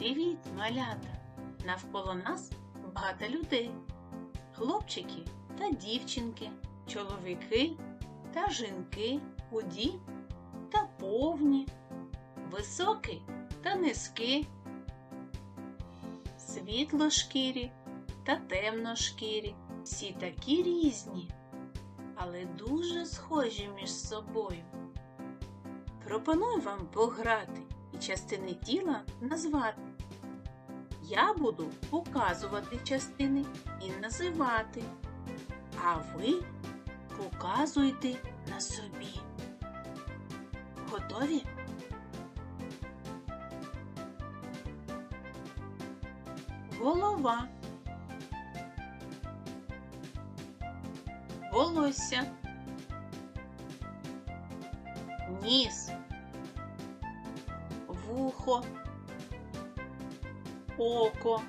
Привіт, малята! Навколо нас багато людей. Хлопчики та дівчинки, чоловіки та жінки, худі та повні, високі та низькі, світлошкірі та темношкірі. Всі такі різні, але дуже схожі між собою. Пропоную вам пограти і частини тіла назвати. Я буду показувати частини і називати, а ви показуйте на собі. Готові? Голова. Волосся. Ніс. Вухо. Око.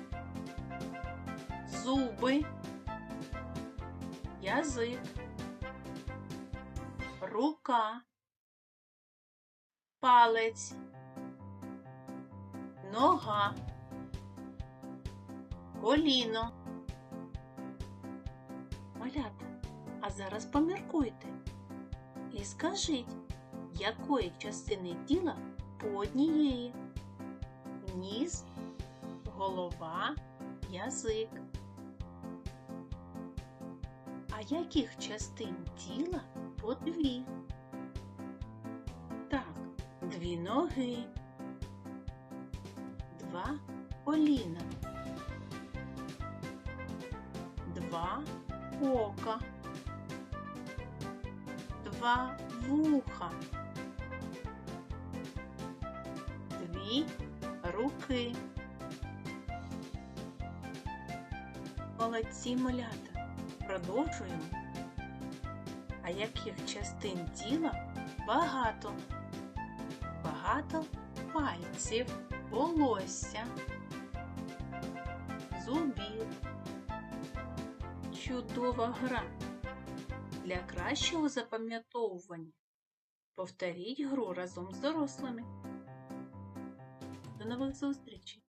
Зуби. Язик. Рука. Палець. Нога. Коліно. Малята, а зараз поміркуйте і скажіть, якої частини тіла по однієї? Ніс, голова, язик. А яких частин тіла по дві? Так, дві ноги, два коліна, два ока, два вуха, дві руки. Молодці малята. Продовжуємо. А яких частин тіла багато? Багато пальців, волосся, зубів. Чудова гра. Для кращого запам'ятовування повторіть гру разом з дорослими. До нових зустрічей!